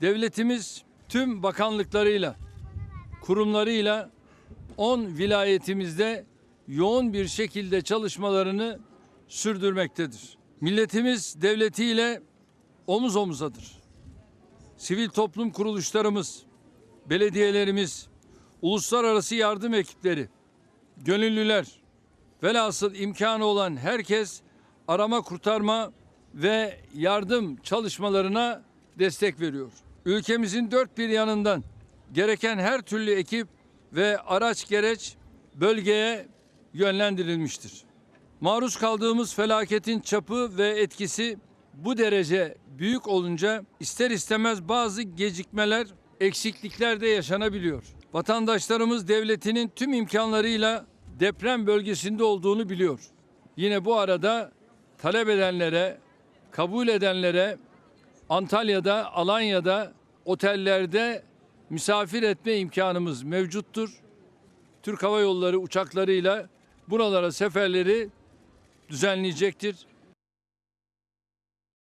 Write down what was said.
Devletimiz tüm bakanlıklarıyla, kurumlarıyla 10 vilayetimizde yoğun bir şekilde çalışmalarını sürdürmektedir. Milletimiz devletiyle omuz omuzadır. Sivil toplum kuruluşlarımız, belediyelerimiz, uluslararası yardım ekipleri, gönüllüler, velhasıl imkanı olan herkes arama kurtarma ve yardım çalışmalarına destek veriyor. Ülkemizin dört bir yanından gereken her türlü ekip ve araç gereç bölgeye yönlendirilmiştir. Maruz kaldığımız felaketin çapı ve etkisi bu derece büyük olunca ister istemez bazı gecikmeler, eksiklikler de yaşanabiliyor. Vatandaşlarımız devletinin tüm imkanlarıyla deprem bölgesinde olduğunu biliyor. Yine bu arada talep edenlere, kabul edenlere Antalya'da, Alanya'da, otellerde misafir etme imkanımız mevcuttur. Türk Hava Yolları uçaklarıyla buralara seferleri düzenleyecektir.